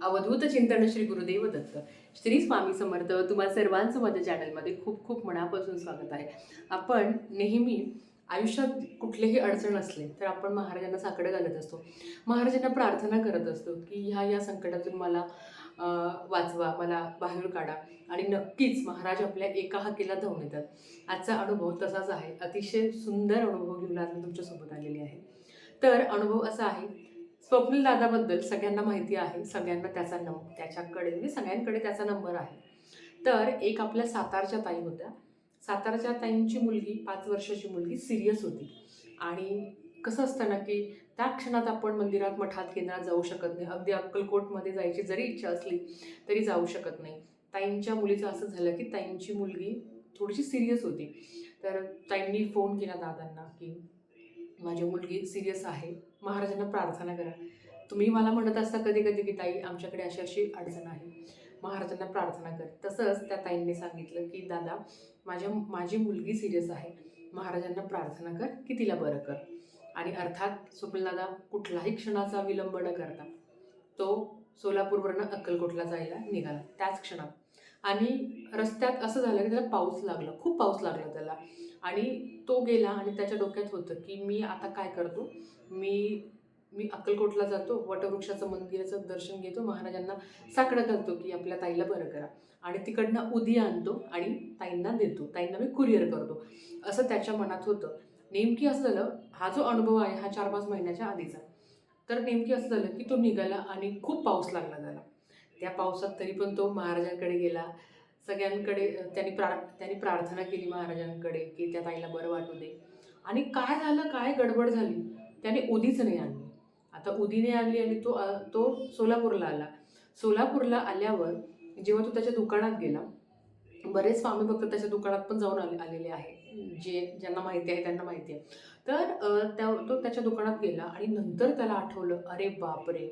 अवधूत चिंतन श्री गुरुदेव दत्त. श्री स्वामी समर्थ तुम्हा सर्वांचं माझ्या चॅनलमध्ये खूप खूप मनापासून स्वागत आहे. आपण नेहमी आयुष्यात कुठलेही अडचण असले तर आपण महाराजांना साकडं घालत असतो. महाराजांना प्रार्थना करत असतो की ह्या या संकटातून मला वाचवा मला बाहेर काढा. आणि नक्कीच महाराज आपल्या एका हाकेला धावून येतात. आजचा अनुभव तसाच आहे. अतिशय सुंदर अनुभव घेऊन आज मी तुमच्यासोबत आलेली आहे. तर अनुभव असा आहे स्वप्नील दादाबद्दल सगळ्यांना माहिती आहे सगळ्यांना त्याचा नंबर त्याच्याकडे म्हणजे सगळ्यांकडे त्याचा नंबर आहे. तर एक आपल्या सातारच्या ताई होत्या. सातारच्या ताईंची मुलगी पाच वर्षाची मुलगी सिरियस होती. आणि कसं असतं ना की त्या क्षणात आपण मंदिरात मठात केंद्रात जाऊ शकत नाही. अगदी अक्कलकोटमध्ये जायची जरी इच्छा असली तरी जाऊ शकत नाही. ताईंच्या मुलीचं असं झालं की ताईंची मुलगी थोडीशी सिरियस होती. तर ताईंनी फोन केला दादांना की माझी मुलगी सिरियस आहे. महाराजांना प्रार्थना करा. तुम्ही मला म्हणत असता कधी कधी की ताई आमच्याकडे अशी अशी अडचण आहे. महाराजांना प्रार्थना कर. तसंच त्या ताईंनी सांगितलं की दादा माझ्या माझी मुलगी सिरियस आहे. महाराजांना प्रार्थना कर की तिला बरं कर. आणि अर्थात स्वप्नदादा कुठलाही क्षणाचा विलंब न करता तो सोलापूरवरनं अक्कलकोटला जायला निघाला. त्याच क्षणात आणि रस्त्यात असं झालं की त्याला पाऊस लागला खूप पाऊस लागला त्याला. आणि तो गेला आणि त्याच्या डोक्यात होतं की मी आता काय करतो? मी मी अक्कलकोटला जातो वटवृक्षाचं मंदिराचं दर्शन घेतो महाराजांना साकडं घालतो की आपल्या ताईला बरं करा. आणि तिकडनं उदी आणतो आणि ताईंना देतो. ताईंना मी कुरिअर करतो. असं त्याच्या मनात होतं. नेमकी असं झालं हा जो अनुभव आहे हा चार पाच महिन्याच्या आधीचा. तर नेमकी असं झालं की तो निघाला आणि खूप पाऊस लागला त्याला. त्या पावसात तरी पण तो महाराजांकडे गेला. सगळ्यांकडे त्यांनी प्रा त्यांनी प्रार्थना केली महाराजांकडे की त्या ताईला बरं वाटू दे. आणि काय झालं काय गडबड झाली? त्याने उदीच नाही आणली. आता उदीने आणली आणि तो तो सोलापूरला आला. सोलापूरला आल्यावर जेव्हा तो त्याच्या दुकानात गेला बरेच स्वामी भक्त त्याच्या दुकानात पण जाऊन आले आलेले आहे जे ज्यांना माहिती आहे त्यांना माहिती आहे. तर त्या तो त्याच्या दुकानात गेला आणि नंतर त्याला आठवलं अरे बापरे!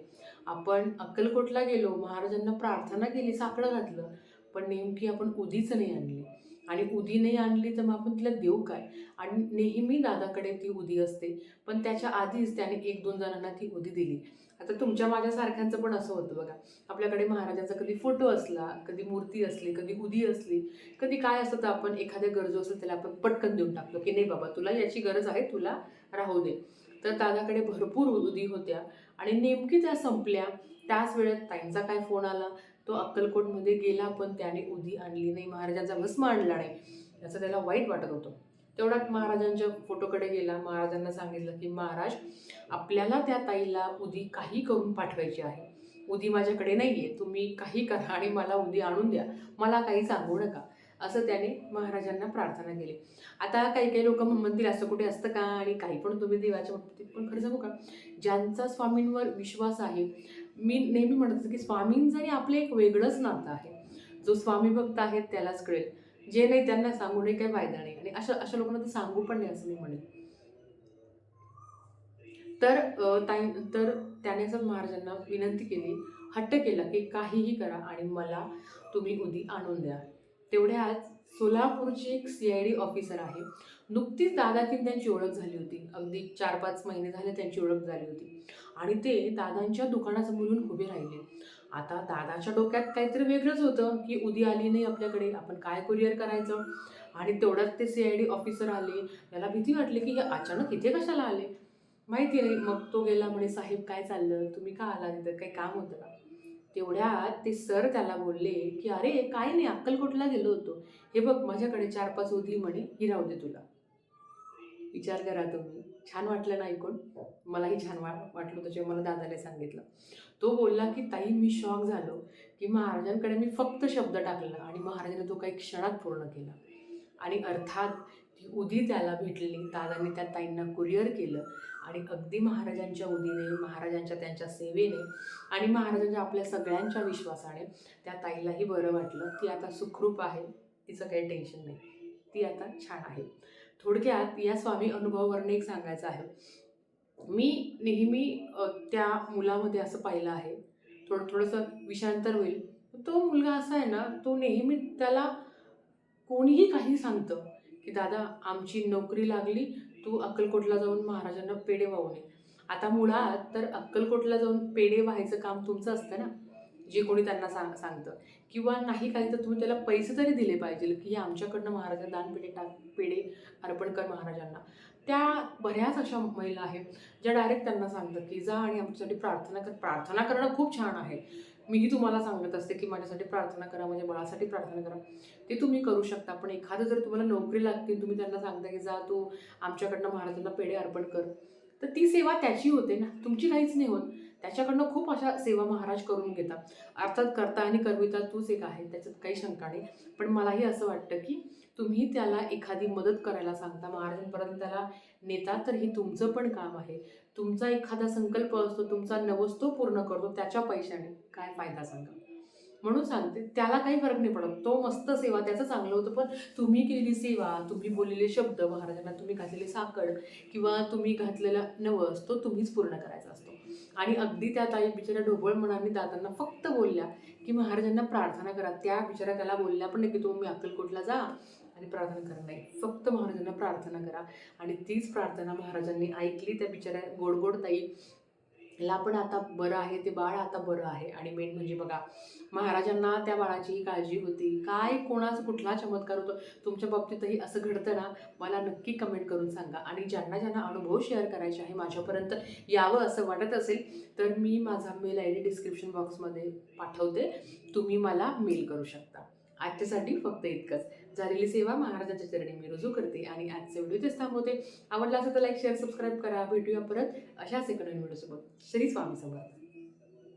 आपण अक्कलकोटला गेलो महाराजांना प्रार्थना केली साकडं घातलं पण नेमकी आपण उदीच नाही आणली. आणि उदी नाही आणली तर मग आपण तिला देऊ काय? आणि नेहमी दादाकडे ती उदी असते. पण त्याच्या आधीच त्याने एक दोन जणांना ती उदी दिली. आता तुमच्या माझ्यासारख्यांचं पण असं होतं बघा. आपल्याकडे महाराजाचा कधी फोटो असला कधी मूर्ती असली कधी उदी असली कधी काय असतं तर आपण एखाद्या गरजू असेल त्याला आपण पटकन देऊन टाकलो की नाही बाबा तुला याची गरज आहे तुला राहू दे. तर दादाकडे भरपूर उदी होत्या. आणि नेमकी त्या संपल्या. त्याच वेळेत ताईंचा काय फोन आला? तो अक्कलकोटमध्ये गेला पण त्याने उदी आणली नाही. महाराजांचा भस्म आणला नाही. याचं त्याला वाईट वाटत होतं. तेवढ्यात महाराजांच्या फोटोकडे गेला. महाराजांना सांगितलं की महाराज आपल्याला त्या ताईला उदी काही करून पाठवायची आहे. उदी माझ्याकडे नाही आहे तुम्ही काही करा आणि मला उदी आणून द्या. मला काही सांगू नका. असं त्याने महाराजांना प्रार्थना केली. आता काही काही लोक म्हणतील असं कुठे असतं का? आणि काही पण तुम्ही देवाच्या बाबतीत पण खरं सांगू का? ज्यांचा स्वामींवर विश्वास आहे मी नेहमी म्हणत होते की स्वामींचं आणि आपलं एक वेगळंच नातं आहे. जो स्वामी भक्त आहेत त्यालाच कळेल. जे नाही त्यांना सांगूनही काही फायदा नाही. आणि अशा अशा लोकांना तर सांगू पण नाही असं मी म्हणेन. तर ताई तर त्याने असं महाराजांना विनंती केली हट्ट केला की काहीही करा आणि मला तुम्ही उदी आणून द्या. तेवढ्या आज सोलापूरची एक सी आय डी ऑफिसर आहे. नुकतीच दादाची त्यांची ओळख झाली होती. अगदी चार पाच महिने झाले त्यांची ओळख झाली होती. आणि ते दादांच्या दुकानासमोर येऊन उभे राहिले. आता दादाच्या डोक्यात काहीतरी वेगळंच होतं की उदी आली नाही आपल्याकडे आपण काय कुरिअर करायचं? आणि तेवढ्यात ते सी आय डी ऑफिसर आले. याला भीती वाटली की हे अचानक इथे कशाला आले? माहिती नाही. मग तो गेला म्हणे साहेब काय चाललं? तुम्ही का आला तिथं? काही काम होतं का? तेवढ्यात ते सर त्याला बोलले की अरे काय नाही अक्कलकोटला गेलो होतो. हे बघ माझ्याकडे चार पाच उधी म्हणे ही राहू दे तुला. विचार करा तुम्ही. छान वाटलं ना ऐकून मलाही छान वा वाटलं त्याच्यामुळे मला दादाने सांगितलं. तो बोलला की ताई मी शॉक झालो की महाराजांकडे मी फक्त शब्द टाकला आणि महाराजांनी तो काही क्षणात पूर्ण केला. आणि अर्थात ती उदी त्याला भेटली दादांनी त्या ताईंना कुरिअर केलं आणि अगदी महाराजांच्या उदीने महाराजांच्या त्यांच्या सेवेने आणि महाराजांच्या आपल्या सगळ्यांच्या विश्वासाने त्या ताईलाही बरं वाटलं. ती आता सुखरूप आहे तिचं काही टेन्शन नाही. ती आता छान आहे. थोडक्यात या स्वामी अनुभवावरनं एक सांगायचं आहे. मी नेहमी त्या मुलामध्ये असं पाहिलं आहे. थोडं थोडंसं विषांतर होईल. तो मुलगा असा आहे ना तो नेहमी त्याला कोणीही काही सांगतं. की दादा आमची नोकरी लागली तू अक्कलकोटला जाऊन महाराजांना पेढे वाहू ये. आता मुळात तर अक्कलकोटला जाऊन पेढे व्हायचं काम तुमचं असतं ना? जे कोणी त्यांना सांग सांगतं. किंवा नाही काही तर तुम्ही त्याला पैसे तरी दिले पाहिजे की हे आमच्याकडनं महाराजा दानपेढे टाक पेढे अर्पण कर महाराजांना. त्या बऱ्याच अशा महिला आहेत ज्या डायरेक्ट त्यांना सांगतात की जा आणि आमच्यासाठी प्रार्थना कर. प्रार्थना करणं खूप छान आहे. मीही तुम्हाला सांगत असते की माझ्यासाठी प्रार्थना करा म्हणजे बाळासाठी प्रार्थना करा. ते तुम्ही करू शकता पण एखादं जर तुम्हाला नोकरी लागते तुम्ही त्यांना सांगता की जा तू आमच्याकडनं महाराजांना पेढे अर्पण कर. तर ती सेवा त्याची होते ना. तुमची काहीच नाही होत. त्याच्याकडनं खूप अशा सेवा महाराज करून घेतात. अर्थात करता आणि करविता तूच एक आहे त्याच्यात काही शंका नाही. पण मलाही असं वाटतं की तुम्ही त्याला एखादी मदत करायला सांगता महाराजांपर्यंत त्याला नेता तर हे तुमचं पण काम आहे. तुमचा एखादा संकल्प असतो तुमचा नवस तो पूर्ण करतो त्याच्या पैशाने काय फायदा सांगा? म्हणून सांगते त्याला काही फरक नाही पडत. तो मस्त सेवा त्याचं चांगलं होतं पण तुम्ही केलेली सेवा तुम्ही बोललेले शब्द महाराजांना तुम्ही घातलेली साखर किंवा तुम्ही घातलेला नवस तो तुम्हीच पूर्ण करायचा असतो. आणि अगदी त्या ताई बिचाऱ्या ढोबळ मनाने दादांना फक्त बोलल्या की महाराजांना प्रार्थना करा. त्या बिचाऱ्या त्याला बोलल्या पण नाही की तुम्ही अक्कलकोटला जा आणि प्रार्थना करा. नाही फक्त महाराजांना प्रार्थना करा. आणि तीच प्रार्थना महाराजांनी ऐकली त्या बिचाऱ्या गोडगोड ताई. ला पण आता बरं आहे ते बाळ आता बरं आहे. आणि मेन म्हणजे बघा महाराजांना त्या बाळाचीही काळजी होती. काय कोणाचा कुठला चमत्कार होतो? तुमच्या बाबतीतही असं घडतं ना? मला नक्की कमेंट करून सांगा. आणि ज्यांना ज्यांना अनुभव शेअर करायचे आहे माझ्यापर्यंत यावं असं वाटत असेल तर मी माझा मेल आय डी डिस्क्रिप्शन बॉक्समध्ये पाठवते. तुम्ही मला मेल करू शकता. आजच्यासाठी फक्त इतकंच. झालेली सेवा महाराजांच्या चरणी मी रुजू करते आणि आजचे व्हिडिओ तेच थांबवते. आवडला असेल तर लाईक शेअर सबस्क्राईब करा. भेटूया परत अशाच एका नवीन व्हिडिओसोबत. श्री स्वामी समर्थ.